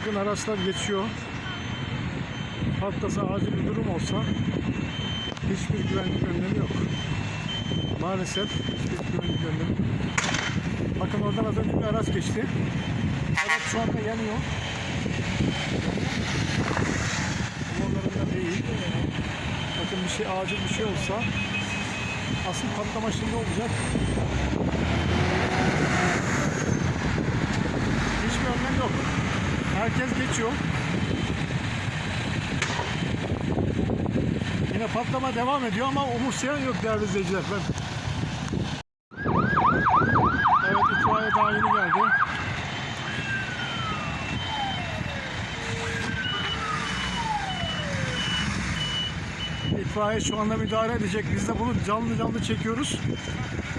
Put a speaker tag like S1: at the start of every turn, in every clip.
S1: Bakın araçlar geçiyor. Patlasa acil bir durum olsa hiçbir güvenlik önlemi yok. Maalesef hiçbir güvenlik önlemi yok. Bakın oradan az önce bir araç geçti. Araç şu anda yanıyor. Onlarında değil. Bakın bir şey acil bir şey olsa asıl patlama şimdi olacak. Hiçbir önlem yok. Herkes geçiyor. Yine patlama devam ediyor ama umursayan yok değerli izleyiciler. Ben... Evet itfaiye daha yeni geldi. İtfaiye şu anda müdahale edecek. Biz de bunu canlı canlı çekiyoruz.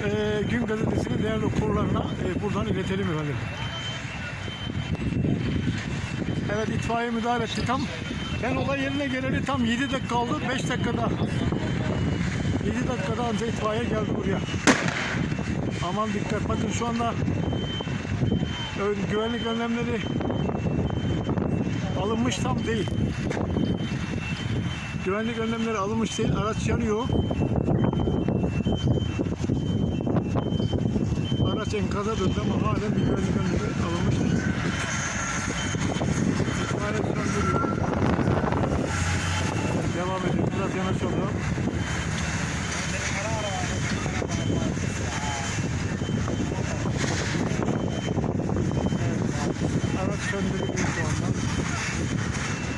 S1: Ee, Gün gazetesinin değerli okurlarına e, buradan iletelim efendim. Evet itfaiye müdahale etti. Tam ben olay yerine geleli tam 7 dakika oldu. 5 dakikada 7 dakikada anca itfaiye geldi buraya. Aman dikkat. Bakın şu anda güvenlik önlemleri alınmış tam değil. Güvenlik önlemleri alınmış değil. Araç yanıyor. Araç enkaza döndü ama halen bir güvenlik önlemi alınmış değil. İtfaiye söndürüyor. Devam ediyor. Biraz yanaşalım. Araç söndürülüyor şu anda.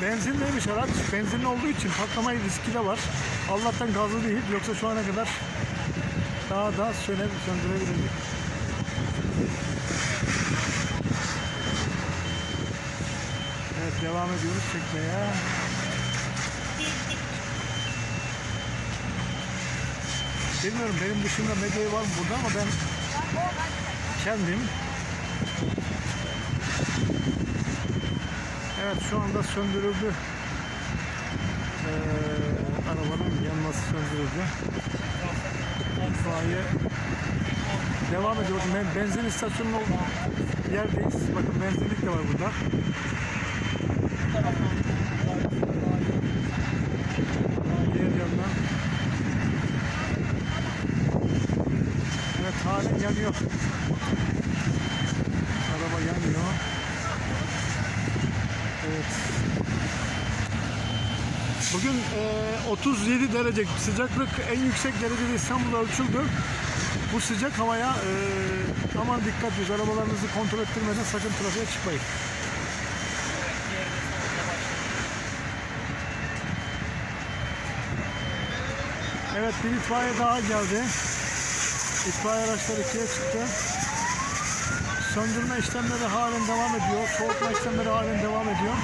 S1: Benzinliymiş araç. Benzinli olduğu için patlama riski de var. Allah'tan gazlı değil. Yoksa şu ana kadar daha da söndürebilirdik. Devam ediyoruz çekmeye. Bilmiyorum benim dışında medya var mı burada ama ben kendim Evet şu anda söndürüldü. Ee, arabanın yanması söndürüldü. İtfaiye devam ediyor. Benzin istasyonunun yerdeyiz. Bakın benzinlik de var burada. Diğer yandan. Evet halen yanıyor. Araba yanıyor. Evet. Bugün e, 37 derece sıcaklık en yüksek derecede İstanbul'da ölçüldü. Bu sıcak havaya e, aman dikkat edin. Arabalarınızı kontrol ettirmeden sakın trafiğe çıkmayın. Evet bir itfaiye daha geldi. İtfaiye araçları ikiye çıktı. Söndürme işlemleri halen devam ediyor. Soğutma işlemleri halen devam ediyor.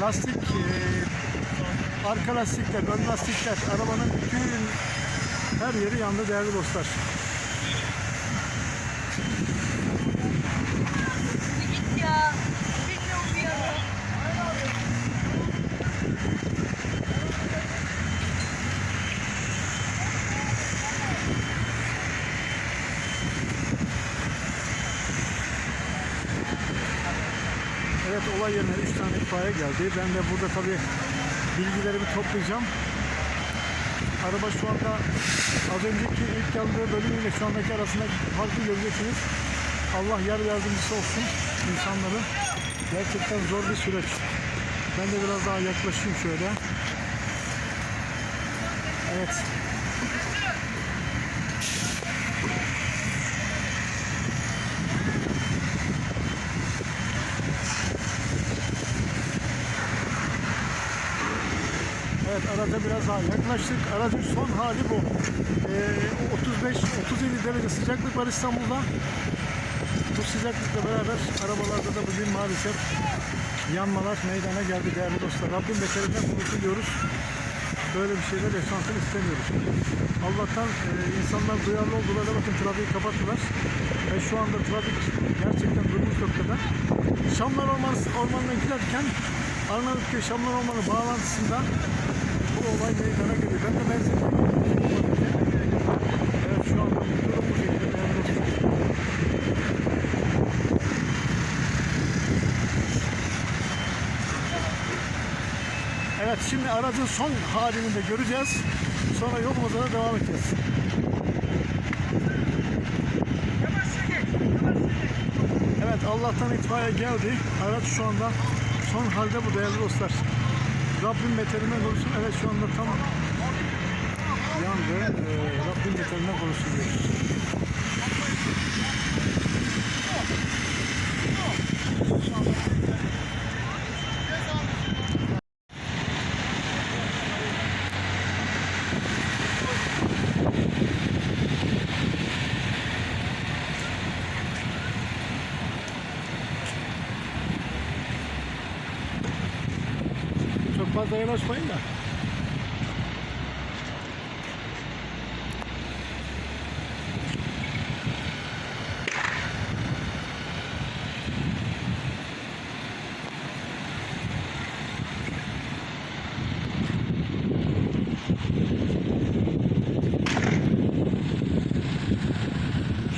S1: Lastik, eee, arka lastikler, ön lastikler, arabanın bütün her yeri yandı değerli dostlar.
S2: Git ya.
S1: Olay yerine 3 tane itfaiye geldi. Ben de burada tabii bilgilerimi toplayacağım. Araba şu anda az önceki ilk yandığı bölümüyle şu andaki arasında farklı göreceksiniz. Allah yar yardımcısı olsun insanların. Gerçekten zor bir süreç. Ben de biraz daha yaklaşayım şöyle. Evet. Araca biraz daha yaklaştık. Aracın son hali bu. Ee, 35-37 derece sıcaklık var İstanbul'da. Bu sıcaklıkla beraber arabalarda da bugün maalesef yanmalar meydana geldi değerli dostlar. Rabbim beterinden kurtuluyoruz. Böyle bir şeyler yaşansın istemiyoruz. Allah'tan e, insanlar duyarlı oldular da bakın trafiği kapattılar. Ve şu anda trafik gerçekten durmuş noktada. Şamlar Ormanı, Ormanı'na giderken Arnavutköy Şamlar Ormanı bağlantısında bu olay meydana geliyor. Ben de benzeri Evet şu anda durum bu şekilde Evet şimdi aracın son halini de göreceğiz. Sonra yolumuza da devam edeceğiz. Evet Allah'tan itfaiye geldi. Araç şu anda son halde bu değerli dostlar. Rabbim beterinden korusun. Evet şu anda tam yandı. Ee, Rabbim beterinden korusun diyoruz. Çok fazla yanaşmayın da.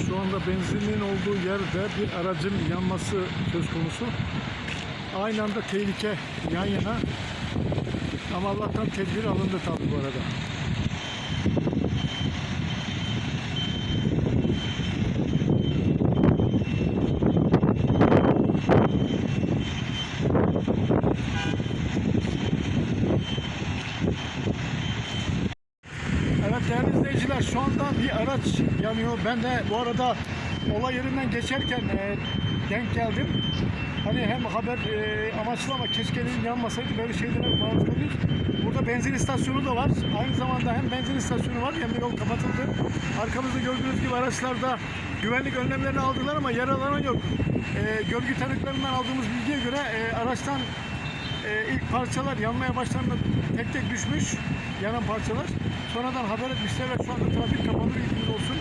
S1: Şu anda benzinin olduğu yerde bir aracın yanması söz konusu. Aynı anda tehlike yan yana. Ama Allah'tan tedbir alındı tabii bu arada. Evet değerli izleyiciler şu anda bir araç yanıyor. Ben de bu arada olay yerinden geçerken e, denk geldim. Hani hem haber e, amaçlı ama keşkenin yanmasaydı böyle şeylere maruz kalıyoruz. Burada benzin istasyonu da var. Aynı zamanda hem benzin istasyonu var hem de yol kapatıldı. Arkamızda gördüğünüz gibi araçlarda güvenlik önlemlerini aldılar ama yaralanan yok. E, görgü tanıklarından aldığımız bilgiye göre e, araçtan e, ilk parçalar yanmaya başlandığında tek tek düşmüş yanan parçalar. Sonradan haber etmişler ve şu anda trafik kapalı bilginiz olsun.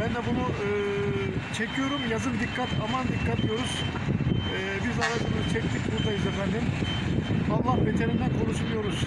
S1: Ben de bunu e, çekiyorum. Yazın dikkat, aman dikkat diyoruz. E, biz aracımızı çektik, buradayız efendim. Allah beterinden korusun diyoruz.